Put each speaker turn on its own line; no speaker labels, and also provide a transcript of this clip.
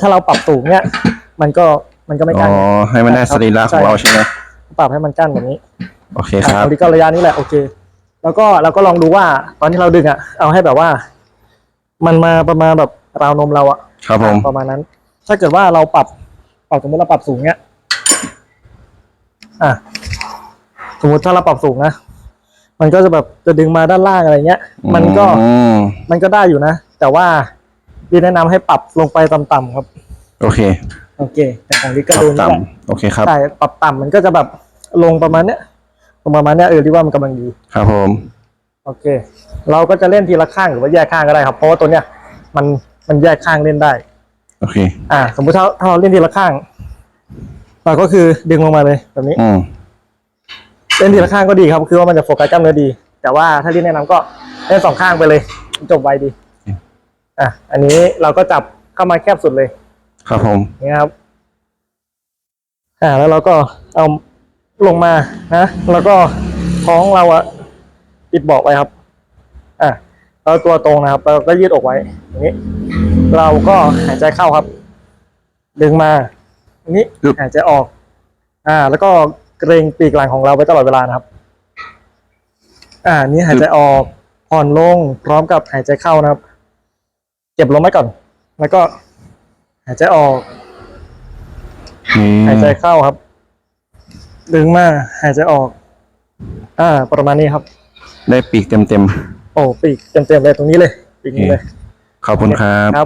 ถ้าเราปรับสูงเนี่ย มันก็มันก็ไม่
อ๋
กั้
อน
ไง
ให้มันได้สรีระของเราใช่ไหม
ปรับให้มันกั้นแบบนี้
โอเคครับ
ตรงนี้ก็ระยะนี้แหละโอเค แล้วก็เราก็ลองดูว่า ตอนที่เราดึงอะ เอาให้แบบว่า มันมาประมาณแบบราวนมเราอะ
ครับผม
ประมาณนั้น ถ้าเกิดว่าเราปรับปรับสมมติเราปรับสูงเนี้ยอะสมมติถ้าเราปรับสูงนะมันก็จะแบบจะดึงมาด้านล่างอะไรเงี้ย มันก็
อืม
มันก็ได้อยู่นะ แต่ว่า พี่แนะนำให้ปรับลงไปต่ำๆครับ
โอเค
โอเค แต่ของลิก
ป
ก็
รับ
ดูนี่แหละ
ต่ำโอเคครับ
ใช่ปรับต่ำมันก็จะแบบลงประมาณเนี้ยลงประมาณเนี้ยเออที่ว่ามันกำลังดี
ครับผม
โอเค เราก็จะเล่นทีละข้างหรือว่าแยกข้างก็ได้ครับ เพราะว่าตัวเนี้ยมันมันแยกข้างเล่นได้
โอเค
อ่า สมมุติถ้าถ้าเราเล่นทีละข้างเราก็คือดึงลงมาเลยแบบนี้
อืม
เล่นทีละข้างก็ดีครับ คือว่ามันจะโฟกัสกล้ามเนื้อดี แต่ว่าถ้าที่แนะนำก็เล่นสองข้างไปเลย จบไวดี อะอันนี้เราก็จับเข้ามาแคบสุดเลย
ครับผม
นี่ครับ อ่า แล้วเราก็เอาลงมานะแล้วก็ท้องเราอะติดเบาะไว้ครับ อะเราตัวตรงนะครับ เราก็ยืดอกไว้อย่างนี้ เราก็หายใจเข้าครับ ดึงมาอย่างนี้
ปึ๊บ
หายใจออก อ่า แล้วก็เกรงปีกหลังของเราไว้ตลอดเวลานะครับ อ่า นี้หายใจออกผ่อนลงพร้อมกับหายใจเข้านะครับ เก็บลมไว้ก่อน แล้วก็หายใจออก
นี่
หายใจเข้าครับ ดึงมาหายใจออก อ่า ประมาณนี้ครับ
ได้ปีกเต็มเต็ม
โอ้ปีกเต็มๆเลยตรงนี้เลยปีกนี้เลย
ๆขอบคุณครับ
ครับ